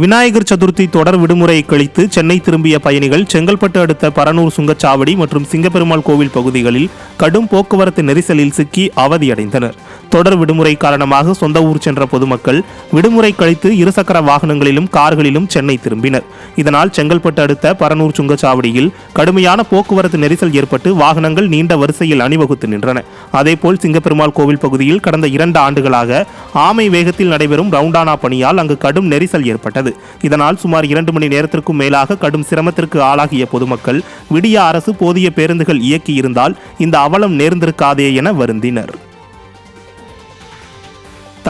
விநாயகர் சதுர்த்தி தொடர் விடுமுறையை கழித்து சென்னை திரும்பிய பயணிகள் செங்கல்பட்டு அடுத்த பரனூர் சுங்கச்சாவடி மற்றும் சிங்கப்பெருமாள் கோவில் பகுதிகளில் கடும் போக்குவரத்து நெரிசலில் சிக்கி அவதியடைந்தனர். தொடர் விடுமுறை காரணமாக சொந்த ஊர் சென்ற பொதுமக்கள் விடுமுறை கழித்து இருசக்கர வாகனங்களிலும் கார்களிலும் சென்னை திரும்பினர். இதனால் செங்கல்பட்டு அடுத்த பரனூர் சுங்கச்சாவடியில் கடுமையான போக்குவரத்து நெரிசல் ஏற்பட்டு வாகனங்கள் நீண்ட வரிசையில் அணிவகுத்து நின்றன. அதேபோல் சிங்கப்பெருமாள் கோவில் பகுதியில் கடந்த இரண்டு ஆண்டுகளாக ஆமை வேகத்தில் நடைபெறும் ரவுண்டானா பணியால் அங்கு கடும் நெரிசல் ஏற்பட்டது. இதனால் சுமார் இரண்டு மணி நேரத்திற்கும் மேலாக கடும் சிரமத்திற்கு ஆளாகிய பொதுமக்கள் விடிய அரசு போதிய பேருந்துகள் இயக்கியிருந்தால் இந்த அவலம் நேர்ந்திருக்காதே என வருந்தினர்.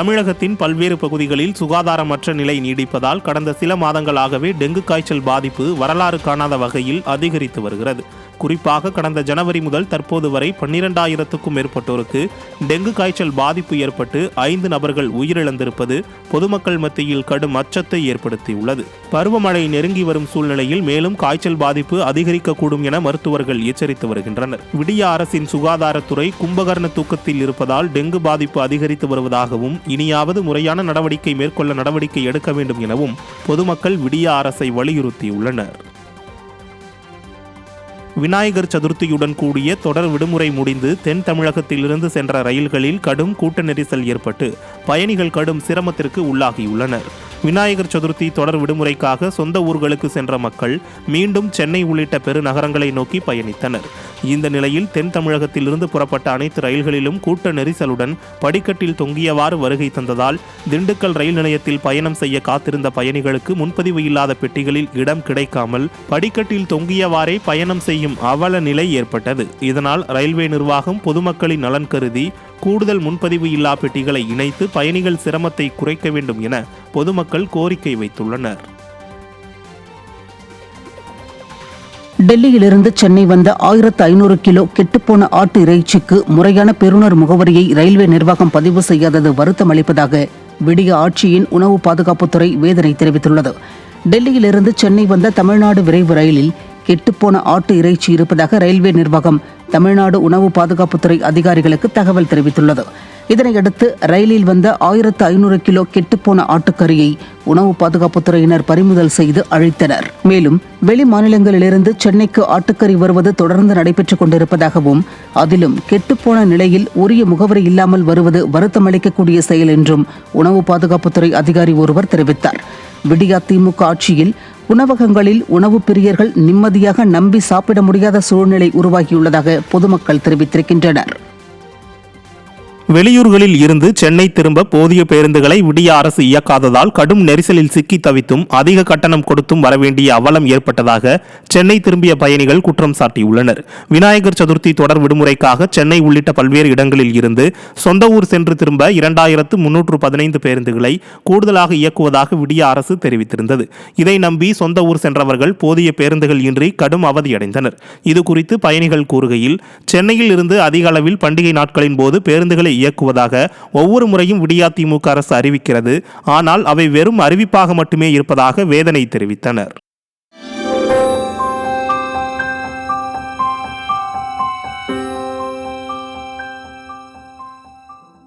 தமிழகத்தின் பல்வேறு பகுதிகளில் சுகாதாரமற்ற நிலை நீடிப்பதால் கடந்த சில மாதங்களாகவே டெங்கு காய்ச்சல் பாதிப்பு வரலாறு காணாத வகையில் அதிகரித்து வருகிறது. குறிப்பாக கடந்த ஜனவரி முதல் தற்போது வரை பன்னிரெண்டாயிரத்துக்கும் மேற்பட்டோருக்கு டெங்கு காய்ச்சல் பாதிப்பு ஏற்பட்டு ஐந்து நபர்கள் உயிரிழந்திருப்பது பொதுமக்கள் மத்தியில் கடும் அச்சத்தை ஏற்படுத்தியுள்ளது. பருவமழை நெருங்கி வரும் சூழ்நிலையில் மேலும் காய்ச்சல் பாதிப்பு அதிகரிக்கக்கூடும் என மருத்துவர்கள் எச்சரித்து வருகின்றனர். விடிய அரசின் சுகாதாரத்துறை கும்பகர்ண தூக்கத்தில் இருப்பதால் டெங்கு பாதிப்பு அதிகரித்து வருவதாகவும் இனியாவது முறையான நடவடிக்கை மேற்கொள்ள நடவடிக்கை எடுக்க வேண்டும் எனவும் பொதுமக்கள் விடிய அரசை வலியுறுத்தியுள்ளனர். விநாயகர் சதுர்த்தியுடன் கூடிய தொடர் விடுமுறை முடிந்து தென் தமிழகத்திலிருந்து சென்ற ரயில்களில் கடும் கூட்ட நெரிசல் ஏற்பட்டு பயணிகள் கடும் சிரமத்திற்கு உள்ளாகியுள்ளனர். விநாயகர் சதுர்த்தி தொடர் விடுமுறைக்காக சொந்த ஊர்களுக்கு சென்ற மக்கள் மீண்டும் சென்னை உள்ளிட்ட பெருநகரங்களை நோக்கி பயணித்தனர். இந்த நிலையில் தென் தமிழகத்திலிருந்து புறப்பட்ட அனைத்து ரயில்களிலும் கூட்ட நெரிசலுடன் படிக்கட்டில் தொங்கியவாறு வருகை தந்ததால் திண்டுக்கல் ரயில் நிலையத்தில் பயணம் செய்ய காத்திருந்த பயணிகளுக்கு முன்பதிவு இல்லாத பெட்டிகளில் இடம் கிடைக்காமல் படிக்கட்டில் தொங்கியவாறே பயணம் செய்யும் அவல நிலை ஏற்பட்டது. இதனால் ரயில்வே நிர்வாகம் பொதுமக்களின் நலன் கருதி கூடுதல் முன்பதிவு இல்லா பெட்டிகளை இணைத்து பயணிகள் சிரமத்தை குறைக்க வேண்டும் என பொதுமக்கள் கோரிக்கை வைத்துள்ளனர். டெல்லியிலிருந்து சென்னை வந்த ஆயிரத்து ஐநூறு கிலோ கெட்டுப்போன ஆட்டு இறைச்சிக்கு முறையான பெறுநர் முகவரியை ரயில்வே நிர்வாகம் பதிவு செய்யாதது வருத்தம் அளிப்பதாக விடிய ஆட்சியின் உணவு பாதுகாப்புத்துறை வேதனை தெரிவித்துள்ளது. டெல்லியிலிருந்து சென்னை வந்த தமிழ்நாடு விரைவு ரயிலில் கெட்டுப்போன ஆட்டு இறைச்சி இருப்பதாக ரயில்வே நிர்வாகம் தமிழ்நாடு உணவு பாதுகாப்புத்துறை அதிகாரிகளுக்கு தகவல் தெரிவித்துள்ளது. இதனையடுத்து ரயிலில் வந்த ஆயிரத்து ஐநூறு கிலோ கெட்டுப்போன ஆட்டுக்கறியை உணவு பாதுகாப்புத்துறையினர் பறிமுதல் செய்து அழித்தனர். மேலும் வெளி மாநிலங்களிலிருந்து சென்னைக்கு ஆட்டுக்கறி வருவது தொடர்ந்து நடைபெற்றுக் கொண்டிருப்பதாகவும் அதிலும் கெட்டுப்போன நிலையில் உரிய முகவரி இல்லாமல் வருவது வருத்தமளிக்கக்கூடிய செயல் என்றும் உணவு பாதுகாப்புத்துறை அதிகாரி ஒருவர் தெரிவித்தார். விடியா திமுக ஆட்சியில் உணவகங்களில் உணவு பிரியர்கள் நிம்மதியாக நம்பி சாப்பிட முடியாத சூழ்நிலை உருவாகியுள்ளதாக பொதுமக்கள் தெரிவித்திருக்கின்றனர். வெளியூர்களில் இருந்து சென்னை திரும்ப போதிய பேருந்துகளை விடிய அரசு இயக்காததால் கடும் நெரிசலில் சிக்கி தவித்தும் அதிக கட்டணம் கொடுத்தும் வரவேண்டிய அவலம் ஏற்பட்டதாக சென்னை திரும்பிய பயணிகள் குற்றம் சாட்டியுள்ளனர். விநாயகர் சதுர்த்தி தொடர் விடுமுறைக்காக சென்னை உள்ளிட்ட பல்வேறு இடங்களில் இருந்து சொந்த ஊர் சென்று திரும்ப இரண்டாயிரத்து முன்னூற்று பதினைந்து பேருந்துகளை கூடுதலாக இயக்குவதாக விடிய அரசு தெரிவித்திருந்தது. இதை நம்பி சொந்த ஊர் சென்றவர்கள் போதிய பேருந்துகள் இன்றி கடும் அவதியடைந்தனர். இதுகுறித்து பயணிகள் கூறுகையில் சென்னையில் இருந்து அதிக அளவில் பண்டிகை நாட்களின் போது பேருந்துகளை இயக்குவதாக ஒவ்வொரு முறையும் விடியா திமுக அரசு அறிவிக்கிறது. ஆனால் அவை வெறும் அறிவிப்பாக மட்டுமே இருப்பதாக வேதனை தெரிவித்தனர்.